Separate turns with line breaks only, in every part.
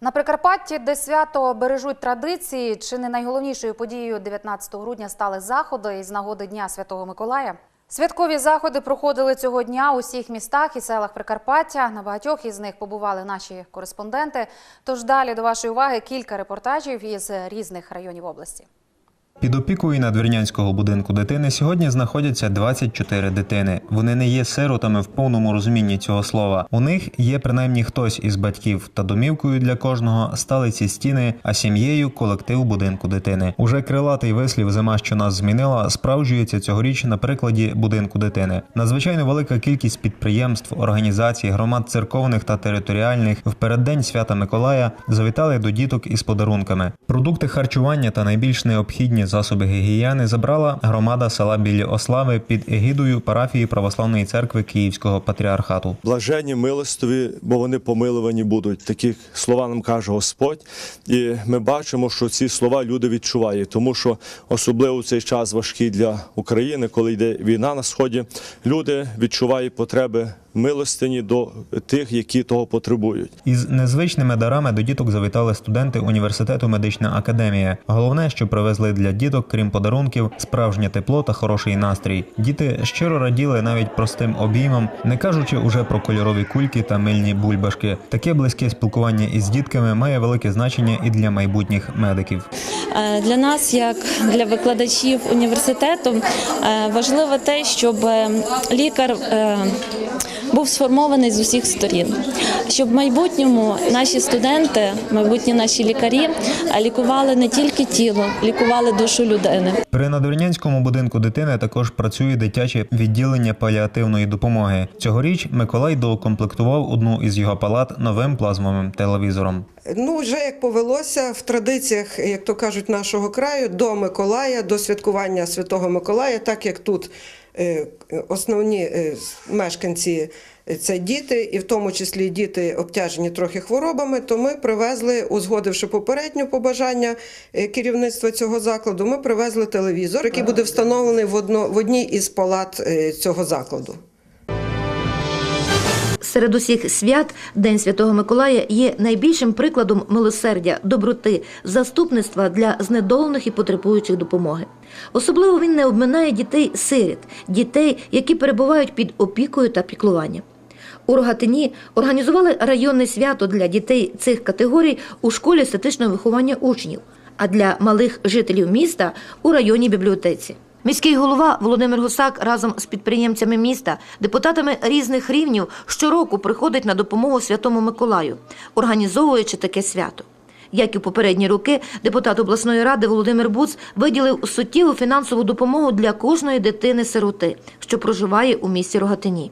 На Прикарпатті, де свято бережуть традиції, чи не найголовнішою подією 19 грудня стали заходи із нагоди Дня Святого Миколая. Святкові заходи проходили цього дня у всіх містах і селах Прикарпаття. На багатьох із них побували наші кореспонденти. Тож далі до вашої уваги кілька репортажів із різних районів області.
Під опікою надвірнянського будинку дитини сьогодні знаходяться 24 дитини. Вони не є сиротами в повному розумінні цього слова. У них є принаймні хтось із батьків, та домівкою для кожного стали ці стіни, а сім'єю колектив будинку дитини. Уже крилатий вислів зима, що нас змінила, справджується цьогоріч на прикладі будинку дитини. Надзвичайно велика кількість підприємств, організацій, громад церковних та територіальних в переддень свята Миколая завітали до діток із подарунками. Продукти харчування та найбільш необхідні засоби гігієни забрала громада села Білі Ослави під егідою парафії Православної церкви Київського патріархату.
Блажені милостиві, бо вони помилувані будуть. Такі слова нам каже Господь. І ми бачимо, що ці слова люди відчувають, тому що особливо цей час важкий для України, коли йде війна на сході. Люди відчувають потреби милостині до тих, які того потребують.
Із незвичними дарами до діток завітали студенти університету Медична академія. Головне, що привезли для діток, крім подарунків, справжнє тепло та хороший настрій. Діти щиро раділи навіть простим обіймам, не кажучи уже про кольорові кульки та мильні бульбашки. Таке близьке спілкування із дітками має велике значення і для майбутніх медиків.
Е, Для нас, як для викладачів університету, е, важливо те, щоб е, лікар був сформований з усіх сторін, щоб в майбутньому наші студенти, майбутні наші лікарі лікували не тільки тіло, лікували душу людини.
При надвірнянському будинку дитини також працює дитяче відділення паліативної допомоги. Цьогоріч Миколай доукомплектував одну із його палат новим плазмовим телевізором.
Ну, вже як повелося в традиціях, як то кажуть, нашого краю, до Миколая, до святкування Святого Миколая, так як тут основні е, мешканці е, це діти, і в тому числі діти обтяжені трохи хворобами, то ми привезли, узгодивши попереднє побажання е, керівництва цього закладу, ми привезли телевізор, який буде встановлений в, одній із палат е, цього закладу.
Серед усіх свят День Святого Миколая є найбільшим прикладом милосердя, доброти, заступництва для знедолених і потребуючих допомоги. Особливо він не обминає дітей-сиріт, дітей, які перебувають під опікою та піклуванням. У Рогатині організували районне свято для дітей цих категорій у школі естетичного виховання учнів, а для малих жителів міста у районній бібліотеці. Міський голова Володимир Гусак разом з підприємцями міста, депутатами різних рівнів щороку приходить на допомогу Святому Миколаю, організовуючи таке свято. Як і в попередні роки, депутат обласної ради Володимир Буц виділив суттєву фінансову допомогу для кожної дитини-сироти, що проживає у місті Рогатині.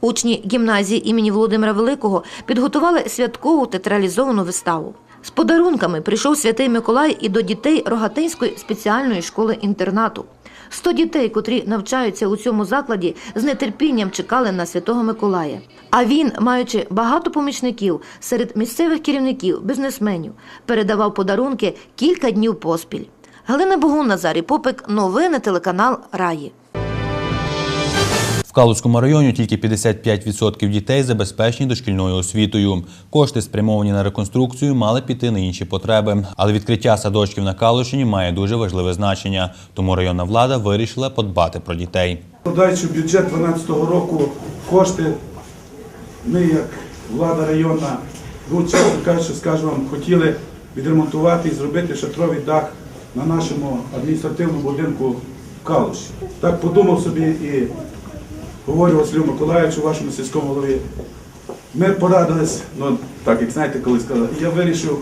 Учні гімназії імені Володимира Великого підготували святкову театралізовану виставу. З подарунками прийшов святий Миколай і до дітей Рогатинської спеціальної школи-інтернату. Сто дітей, котрі навчаються у цьому закладі, з нетерпінням чекали на святого Миколая. А він, маючи багато помічників серед місцевих керівників, бізнесменів, передавав подарунки кілька днів поспіль. Галина Богун, Назарій Попик, новини телеканал Раї.
В Калуцькому районі тільки 55% дітей забезпечені дошкільною освітою. Кошти, спрямовані на реконструкцію, мали піти на інші потреби. Але відкриття садочків на Калущині має дуже важливе значення. Тому районна влада вирішила подбати про дітей.
Подачу бюджет 2012 року кошти ми, як влада районна, ну, чесно кажучи, скажу вам, хотіли відремонтувати і зробити шатровий дах на нашому адміністративному будинку в Калуші. Так подумав собі і говорю Василю Миколаївичу, вашому сільському голові. Ми порадились, ну так як знаєте, коли сказали, я вирішив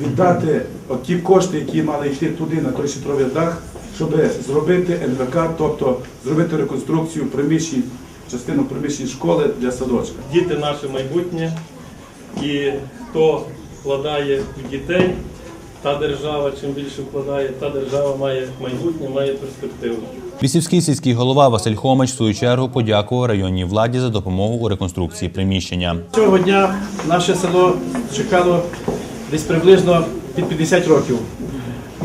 віддати ті кошти, які мали йти туди, на той шатровий дах, щоб зробити НВК, тобто зробити реконструкцію приміщень, частину приміщень школи для садочка.
Діти наше майбутнє, і хто вкладає в дітей, та держава, чим більше вкладає, та держава має майбутнє, має перспективу.
Лісівський сільський голова Василь Хомич в свою чергу подякував районній владі за допомогу у реконструкції приміщення.
Цього дня наше село чекало десь приблизно під 50 років.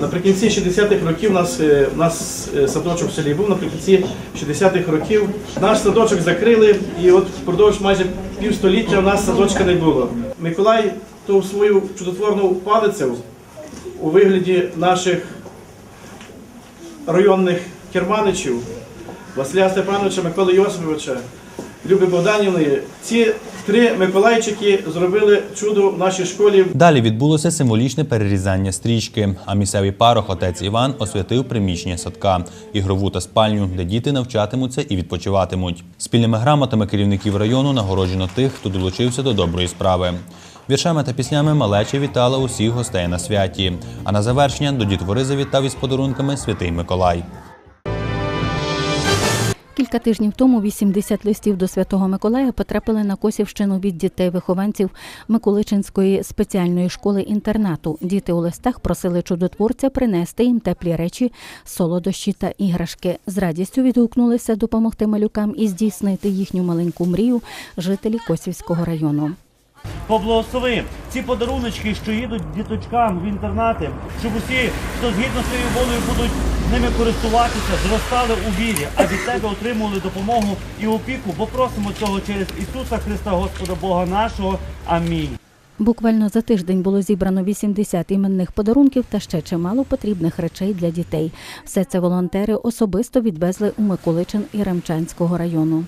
Наприкінці 60-х років у нас, е, у нас е, садочок в селі був, наприкінці 60-х років наш садочок закрили, і от впродовж майже півстоліття у нас садочка не було. Миколай ту свою чудотворну палицю у вигляді наших районних керманичів Василя Степановича, Миколи Йосиповича, Люби Богданівни. Ці три Миколайчики зробили чудо в нашій школі.
Далі відбулося символічне перерізання стрічки. А місцевий парох отець Іван освятив приміщення садка, ігрову та спальню, де діти навчатимуться і відпочиватимуть. Спільними грамотами керівників району нагороджено тих, хто долучився до доброї справи. Віршами та піснями малеча вітала усіх гостей на святі. А на завершення до дітвори завітав із подарунками святий Миколай.
Кілька тижнів тому 80 листів до Святого Миколая потрапили на Косівщину від дітей-вихованців Миколичинської спеціальної школи-інтернату. Діти у листах просили чудотворця принести їм теплі речі, солодощі та іграшки. З радістю відгукнулися допомогти малюкам і здійснити їхню маленьку мрію жителі Косівського району.
Поблагослови ці подаруночки, що їдуть діточкам в інтернати, щоб усі, хто згідно своєю волею будуть ними користуватися, зростали у вірі, а від тебе отримували допомогу і опіку, бо просимо цього через Ісуса Христа, Господа Бога нашого. Амінь.
Буквально за тиждень було зібрано 80 іменних подарунків та ще чимало потрібних речей для дітей. Все це волонтери особисто відвезли у Миколичин і Ремчанського району.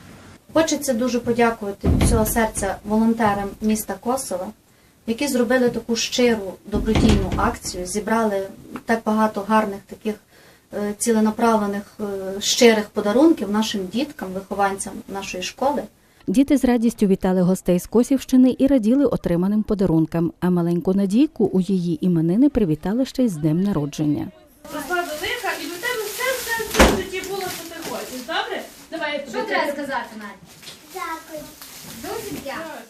Хочеться дуже подякувати від всього серця волонтерам міста Косова, які зробили таку щиру добродійну акцію, зібрали так багато гарних таких е, ціленаправлених е, щирих подарунків нашим діткам, вихованцям нашої школи.
Діти з радістю вітали гостей з Косівщини і раділи отриманим подарункам. А маленьку Надійку у її іменини привітали ще й з днем народження.
Росла велика, і до тебе все все в житті було, що ти хочеш. Добре? Давай я тобі.
Що треба сказати, Надя?
Дякую.
Дуже дякую.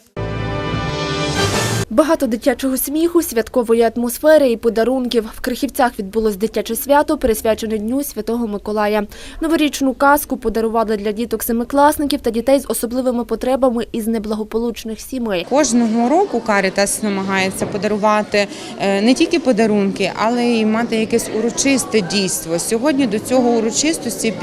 Багато дитячого сміху, святкової атмосфери і подарунків. В Крихівцях відбулось дитяче свято, присвячене Дню Святого Миколая. Новорічну казку подарували для діток семикласників та дітей з особливими потребами із неблагополучних сімей.
Кожного року Карітас намагається подарувати е, не тільки подарунки, але й мати якесь урочисте дійство. Сьогодні до цього урочистості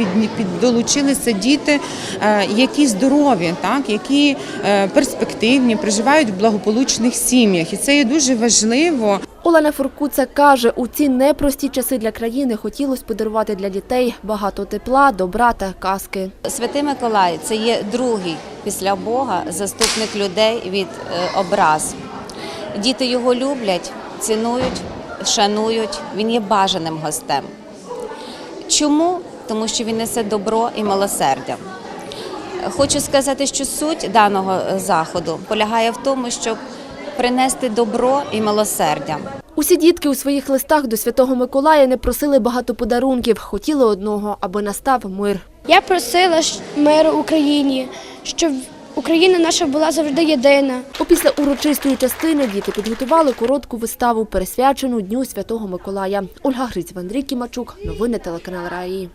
долучилися діти, е, які здорові, так які е, перспективні, проживають в благополучних сім'ях, і це є дуже важливо.
Олена Фуркуца каже, у ці непрості часи для країни хотілося подарувати для дітей багато тепла, добра та казки.
Святий Миколай це є другий після Бога заступник людей від е, образ. Діти його люблять, цінують, шанують. Він є бажаним гостем. Чому? Тому що він несе добро і милосердя. Хочу сказати, що суть даного е, заходу полягає в тому, щоб принести добро і милосердя.
Усі дітки у своїх листах до Святого Миколая не просили багато подарунків, хотіли одного, аби настав мир.
Я просила миру Україні, щоб Україна наша була завжди єдина.
Опісля урочистої частини діти підготували коротку виставу, пересвячену Дню Святого Миколая. Ольга Грицьва, Андрій Кімачук. Новини телеканал Раї.